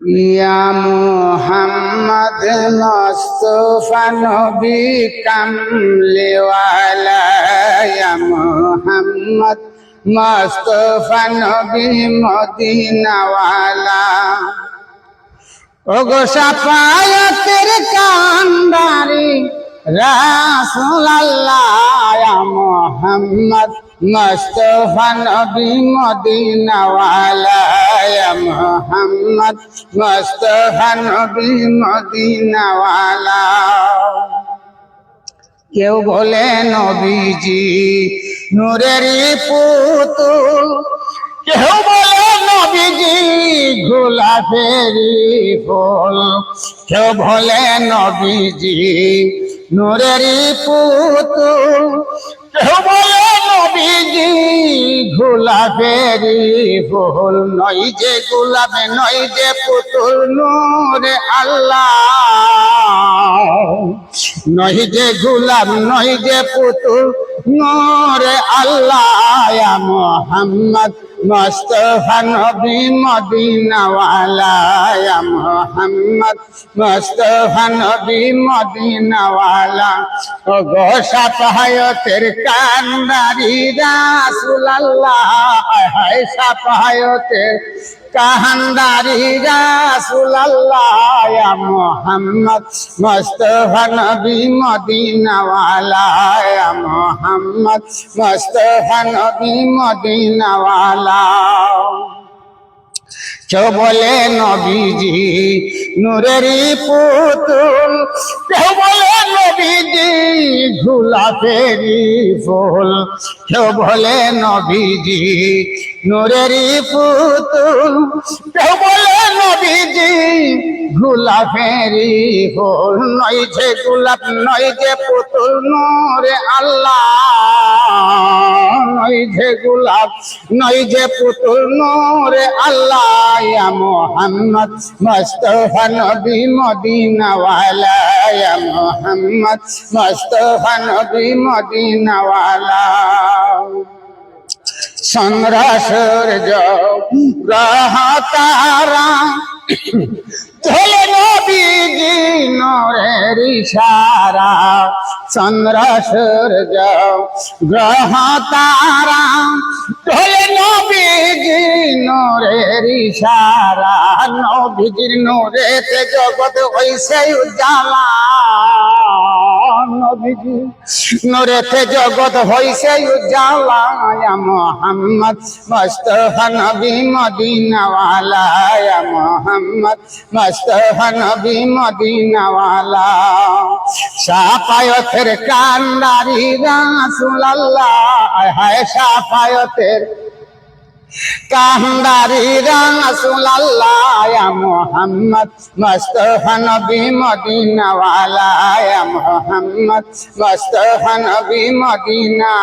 ইয়া মুহাম্মদ মুস্তফা নবী কামলেওয়ালা ইয়া মুহাম্মদ মুস্তফা নবী মদিনাওয়ালা ওগো সাফায়াতের কান্দারি রাসূলুল্লাহ মুহাম্মদ মুস্তফা নবী মদিনাওয়ালা মুহাম্মদ মুস্তফা নবী মদিনাওয়ালা কেউ বলে, নবীজি নূরেরই পুতুল। কেউ বলে, নবীজি গোলাপেরই ফুল। কেউ বলে, নবীজি নূরেরই পুতুল। কেউ বলে নবীজি গোলাপেরই ফুল নই যে গোলাপ নই যে পুতুল, নূরে আল্লাহ। নই যে গোলাপ নই যে পুতুল নূরে আল্লাহ মোহাম্মদ, মুস্তফা নবী মদিনাওয়ালা মোহাম্মদ, মুস্তফা নবী মদিনাওয়ালা। ও গো সাপায়তের কান্দারি রাসুলাল্লাহ, হায় সাপায়তের কাহান্দারি রাসুলাল্লাহ মোহাম্মদ মুস্তফা নবী মদিনাওয়ালা মোহাম্মদ মুস্তফা নবী মদিনাওয়ালা বলে নবীজি, নূরেরই পুতুল কেউ গোলাপেরই ফুল। কেউ বলে, নবীজি, নুরেরি পুতুল। কেউ বলে, নবীজি গোলাপেরি ফুল। নয় যে গোলাপ, নয় যে পুতুল, নূরে আল্লাহ। যে গোলাপ নয় যে পুতুল নূরে আল্লাহ মোহাম্মদ, মুস্তফা নবী মদিনাওয়ালা মোহাম্মদ, মুস্তফা নবী মদিনাওয়ালা চন্দ্রাসূর্য গ্রহ তারা ইশারা চন্দ্র সূর্য গ্রহ তারা ঢোলে নবীজি নরের ইশারা নবীজির নরেতে জগৎ হইছে উজালা নবীজি জগৎ হইছে উজালা মোহাম্মদ মুস্তফা নবী মদিনাওয়ালা মোহাম্মদ মুস্তফা নবী মদিনাওয়ালা সাফায়তের কান্দারি রাসূলুল্লাহ হায় সাফায়তের কান্দারি রাসূলুল্লাহ মুহাম্মদ মুস্তফা নবী মদিনাওয়ালা মুহাম্মদ মুস্তফা নবী মদিনা